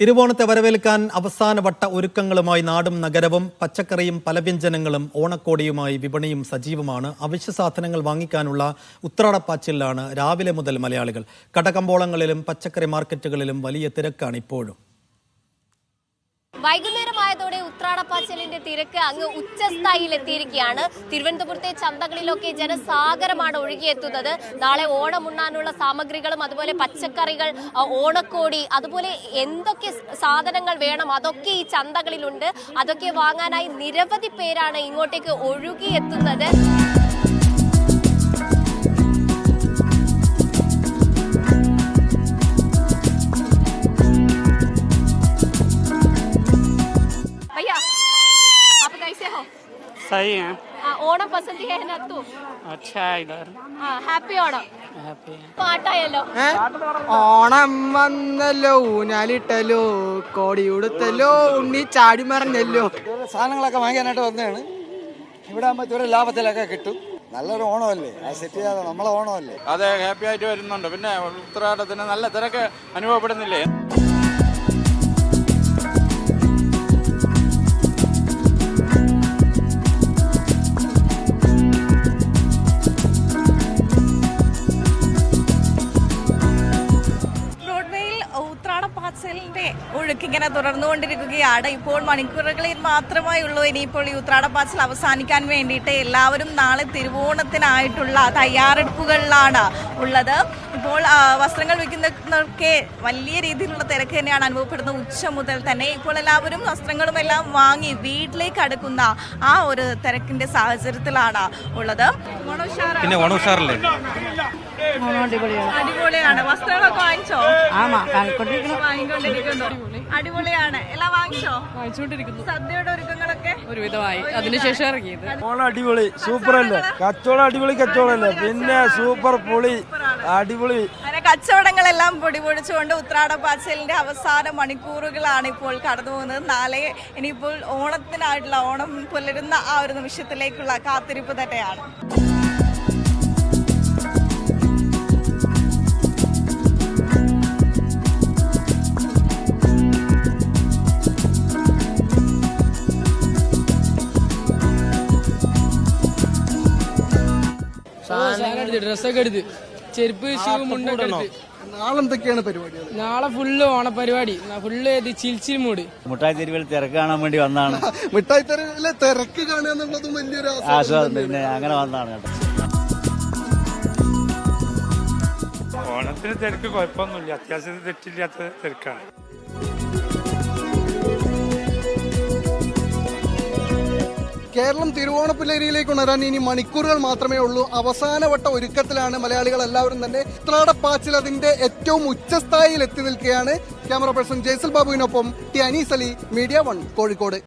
തിരുവോണത്തെ വരവേൽക്കാൻ അവസാനവട്ട ഒരുക്കങ്ങളുമായി നാടും നഗരവും പച്ചക്കറിയും പലവ്യഞ്ജനങ്ങളും ഓണക്കോടിയുമായി വിപണിയും സജീവമാണ്. അവശ്യ സാധനങ്ങൾ വാങ്ങിക്കാനുള്ള ഉത്രാടപ്പാച്ചിലാണ് രാവിലെ മുതൽ മലയാളികൾ. കടകമ്പോളങ്ങളിലും പച്ചക്കറി മാർക്കറ്റുകളിലും വലിയ തിരക്കാണ് ഇപ്പോഴും. വൈകുന്നേരമായതോടെ ഉത്രാടപ്പാച്ചലിന്റെ തിരക്ക് അങ്ങ് ഉച്ചസ്ഥായിയിൽ എത്തിയിരിക്കുകയാണ് തിരുവനന്തപുരത്തെ ചന്തകളിലൊക്കെ ജനസാഗരമാണ് ഒഴുകിയെത്തുന്നത്. നാളെ ഓണം ഉണ്ണാനുള്ള സാമഗ്രികളും അതുപോലെ പച്ചക്കറികൾ ഓണക്കോടി അതുപോലെ എന്തൊക്കെ സാധനങ്ങൾ വേണം അതൊക്കെ ഈ ചന്തകളിലുണ്ട്. അതൊക്കെ വാങ്ങാനായി നിരവധി പേരാണ് ഇങ്ങോട്ടേക്ക് ഒഴുകിയെത്തുന്നത്. सही है हाँ, ओणम पसंद है ना तू अच्छा है इधर हाँ हैप्पी ओणम हैप्पी है പാട്ടായല്ലോ ഓണം വന്നല്ലോ ഊഞ്ഞാലിട്ടല്ലോ കോടി ഉടുത്തല്ലോ ഉണ്ണി ചാടി മറിഞ്ഞല്ലോ സാധനങ്ങളൊക്കെ വാങ്ങിക്കാനായിട്ട് വന്നതാണ് ഇവിടെ ആകുമ്പോൾ ഇതുവരെ ലാഭത്തിലൊക്കെ കിട്ടും നല്ലൊരു ഓണമല്ലേ അത് സെറ്റ് ചെയ്യാതെ നമ്മളെ ഓണമല്ലേ അതെ ഹാപ്പി ആയിട്ട് വരുന്നുണ്ട് പിന്നെ ഉത്തരാടത്തിന് നല്ല തിരക്ക് അനുഭവപ്പെടുന്നില്ലേ ഉത്രാടപ്പാച്ചലിന്റെ ഒഴുക്ക് ഇങ്ങനെ തുടർന്നുകൊണ്ടിരിക്കുകയാണ്. ഇപ്പോൾ മണിക്കൂറുകളിൽ മാത്രമേ ഉള്ളൂ ഇനിയിപ്പോൾ ഈ ഉത്രാടപ്പാച്ചിൽ അവസാനിക്കാൻ വേണ്ടിയിട്ട് എല്ലാവരും നാളെ തിരുവോണത്തിനായിട്ടുള്ള തയ്യാറെടുപ്പുകളിലാണ് ഉള്ളത്. ഇപ്പോൾ വസ്ത്രങ്ങൾ വിൽക്കുന്നവർക്കെ വലിയ രീതിയിലുള്ള തിരക്ക് തന്നെയാണ് അനുഭവപ്പെടുന്നത് ഉച്ച മുതൽ തന്നെ. ഇപ്പോൾ എല്ലാവരും വസ്ത്രങ്ങളും എല്ലാം വാങ്ങി വീട്ടിലേക്ക് അടുക്കുന്ന ആ ഒരു തിരക്കിന്റെ സാഹചര്യത്തിലാണ് ഉള്ളത്. പിന്നെ അടിപൊളിയാണ്. വസ്ത്രങ്ങളൊക്കെ വാങ്ങിച്ചോ? വാങ്ങിക്കൊണ്ടിരിക്കുന്നു. അടിപൊളിയാണ്. എല്ലാം വാങ്ങിച്ചോ? വാങ്ങിച്ചോണ്ടിരിക്കുന്നു സദ്യയുടെ ഒരുക്കങ്ങളൊക്കെ? ഒരുവിധമായി. അതിനുശേഷം ഇറങ്ങിയത്. ഓണം അടിപൊളി സൂപ്പർ അല്ലേ കച്ചവടം അടിപൊളി കച്ചവടമല്ലേ? പിന്നെ സൂപ്പർ പൊളി അടിപൊളി. അങ്ങനെ കച്ചവടങ്ങളെല്ലാം പൊടിപൊടിച്ചുകൊണ്ട് ഉത്രാടപ്പാച്ചലിന്റെ അവസാന മണിക്കൂറുകളാണ് ഇപ്പോൾ കടന്നു പോകുന്നത് നാളെ ഇനിയിപ്പോൾ ഓണത്തിനായിട്ടുള്ള ഓണം പുലരുന്ന ആ ഒരു നിമിഷത്തിലേക്കുള്ള കാത്തിരിപ്പ് തന്നെയാണ്. ഡ്രസ്സൊക്കെ എടുത്ത് ചെരുപ്പ് ഷൂ മുണ്ടൊക്കെ എടുത്ത്. നാളെന്തൊക്കെയാണ് പരിപാടി? നാളെ ഫുള്ള് ഓണപരിപാടി ഫുള്ള് ചിൽച്ചിൽ മൂട്. മുട്ടായി തെരുവിൽ തിരക്ക് കാണാൻ വേണ്ടി വന്നാണ് മിഠായി തെരുവിലെ തിരക്ക് കാണുക എന്നുള്ളതും വലിയൊരു ആശ്വാസം പിന്നെ അങ്ങനെ വന്നാണ് കേട്ടോ. ഓണത്തിന് തിരക്ക് കുഴപ്പമൊന്നുമില്ല. അത്യാവശ്യത്തിന് തെറ്റില്ലാത്ത തിരക്കാണ്. കേരളം തിരുവോണപ്പിള്ളേരിയിലേക്ക് ഉണരാൻ ഇനി മണിക്കൂറുകൾ മാത്രമേ ഉള്ളൂ. അവസാനവട്ട ഒരുക്കത്തിലാണ് മലയാളികൾ എല്ലാവരും തന്നെ ഉത്രാടപ്പാച്ചിൽ അതിന്റെ ഏറ്റവും ഉച്ചസ്ഥായിയിൽ എത്തി നിൽക്കുകയാണ്. Camera person Jaisal ബാബുവിനൊപ്പം T Anees Ali media one Kozhikode.